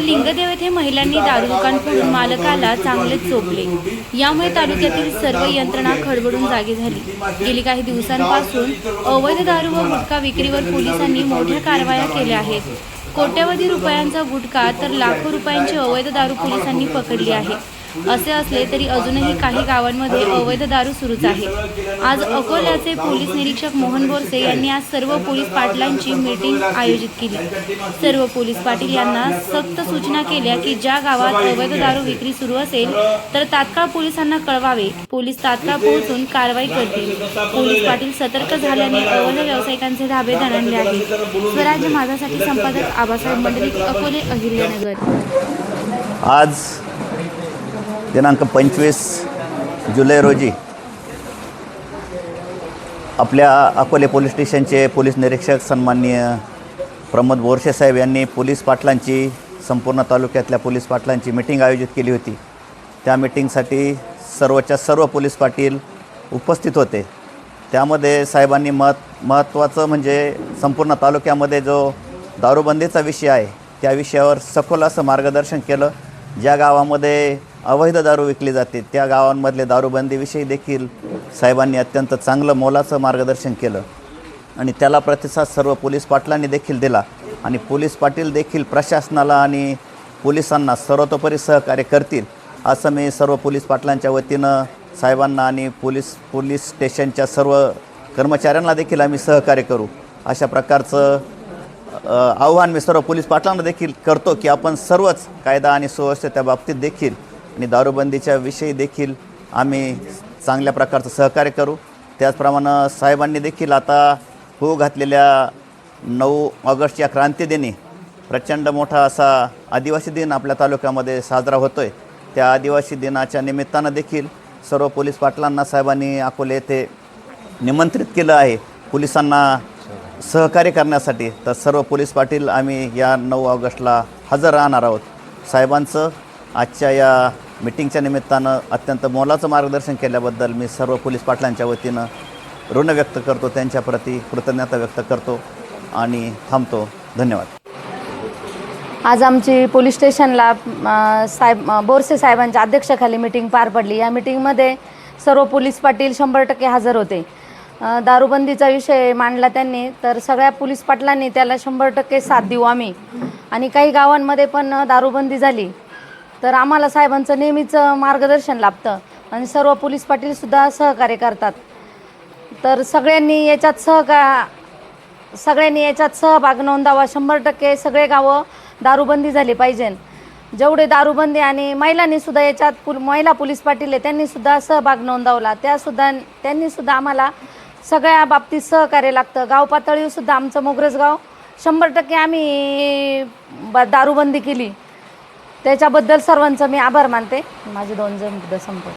लिंगदेव येथे महिलांनी दारू दुकान फोडून मालकाला चांगलेच चोपले. यामुळे तालुक्यातील सर्व यंत्रणा खडबडून जागी झाली. गेली काही दिवसांपासून अवैध दारू व गुटखा विक्रीवर पोलिसांनी मोठ्या कारवाया केल्या आहेत. कोट्यवधी रुपयांचा गुटखा तर लाखो रुपयांची अवैध दारू पोलिसांनी पकडली आहे. असे असले तरी अजूनही काही गावांमध्ये अवैध दारू सुरूच आहे. आज अकोल्याचे पोलीस निरीक्षक मोहन बोरसे यांनी आज सर्व पोलीस पाटलांची मीटिंग आयोजित केली. सर्व पोलीस पाटील यांना सक्त सूचना केल्या की ज्या गावात अवैध दारू विक्री सुरू असेल तर तात्काळ पोलिसांना कळवावे. पोलीस तात्काळ पोहोचून कारवाई करतील. पोलीस पाटील सतर्क झाल्याने अवैध व्यावसायिकांचे धाबे दणाणले आहेत. स्वराज्य माझासाठी संपादक आबासाहेब मंडलिक अकोले अहिल्यानगर. आज दिनांक पंचवीस जुलै रोजी आपल्या अकोले पोलीस स्टेशनचे पोलीस निरीक्षक सन्माननीय प्रमोद बोरसे साहेब यांनी पोलीस पाटलांची संपूर्ण तालुक्यातल्या पोलीस पाटलांची मिटिंग आयोजित केली होती. त्या मिटिंगसाठी सर्वच्या सर्व पोलीस पाटील उपस्थित होते. त्यामध्ये साहेबांनी महत् महत्त्वाचं म्हणजे संपूर्ण तालुक्यामध्ये जो दारूबंदीचा विषय आहे त्या विषयावर सखोल असं मार्गदर्शन केलं. ज्या गावामध्ये अवैध दारू विकली जाते. त्या गावांमधले दारूबंदीविषयी देखील साहेबांनी अत्यंत चांगलं मोलाचं मार्गदर्शन केलं. आणि त्याला प्रतिसाद सर्व पोलीस पाटलांनी देखील दिला. आणि पोलीस पाटील देखील प्रशासनाला आणि पोलिसांना सर्वतोपरी सहकार्य करतील असं मी सर्व पोलीस पाटलांच्या वतीनं साहेबांना आणि पोलीस पोलीस स्टेशनच्या सर्व कर्मचाऱ्यांना देखील आम्ही सहकार्य करू. अशा प्रकारचं आव्हान मी सर्व पोलीस पाटलांना देखील करतो की आपण सर्वच कायदा आणि सुव्यवस्थेच्या बाबतीत देखील आणि दारूबंदीच्या विषयी देखील आम्ही चांगल्या प्रकारचं सहकार्य करू. त्याचप्रमाणे साहेबांनी देखील आता होऊ घातलेल्या नऊ ऑगस्टच्या क्रांतीदिनी प्रचंड मोठा असा आदिवासी दिन आपल्या तालुक्यामध्ये साजरा होतो आहे त्या आदिवासी दिनाच्या निमित्तानं देखील सर्व पोलीस पाटलांना साहेबांनी अकोले येथे निमंत्रित केलं आहे. पोलिसांना सहकार्य करण्यासाठी तर सर्व पोलीस पाटील आम्ही या नऊ ऑगस्टला हजर राहणार आहोत. साहेबांचं आजच्या या मिटिंगच्या निमित्तानं अत्यंत मोलाचं मार्गदर्शन केल्याबद्दल मी सर्व पोलीस पाटलांच्या वतीनं ऋण व्यक्त करतो त्यांच्याप्रती कृतज्ञता व्यक्त करतो आणि थांबतो. धन्यवाद. आज आमची पोलीस स्टेशनला साहेब बोरसे साहेबांच्या अध्यक्षाखाली मिटिंग पार पडली. या मिटिंगमध्ये सर्व पोलीस पाटील शंभर टक्के हजर होते. दारूबंदीचा विषय मांडला त्यांनी तर सगळ्या पोलीस पाटलांनी त्याला शंभर टक्के साथ देऊ आम्ही. आणि काही गावांमध्ये पण दारूबंदी झाली. तर आम्हाला साहेबांचं नेहमीचं मार्गदर्शन लाभतं. आणि सर्व पोलीस पाटीलसुद्धा सहकार्य करतात. तर सगळ्यांनी याच्यात सहका सगळ्यांनी याच्यात सहभाग नोंदावा. शंभर टक्के सगळे गावं दारूबंदी झाली पाहिजे. जेवढे दारूबंदी आणि महिलांनी सुद्धा याच्यात पुल महिला पोलीस पाटील आहे त्यांनी सुद्धा सहभाग नोंदवला. त्यासुद्धा त्यांनी सुद्धा आम्हाला सगळ्या बाबतीत सहकार्य लागतं. गाव पातळीवर सुद्धा आमचं मोगरस गाव. शंभर टक्के आम्ही दारूबंदी केली. त्याच्याबद्दल सर्वांचं मी आभार मानते. माझे दोन जण मुद्दे संपत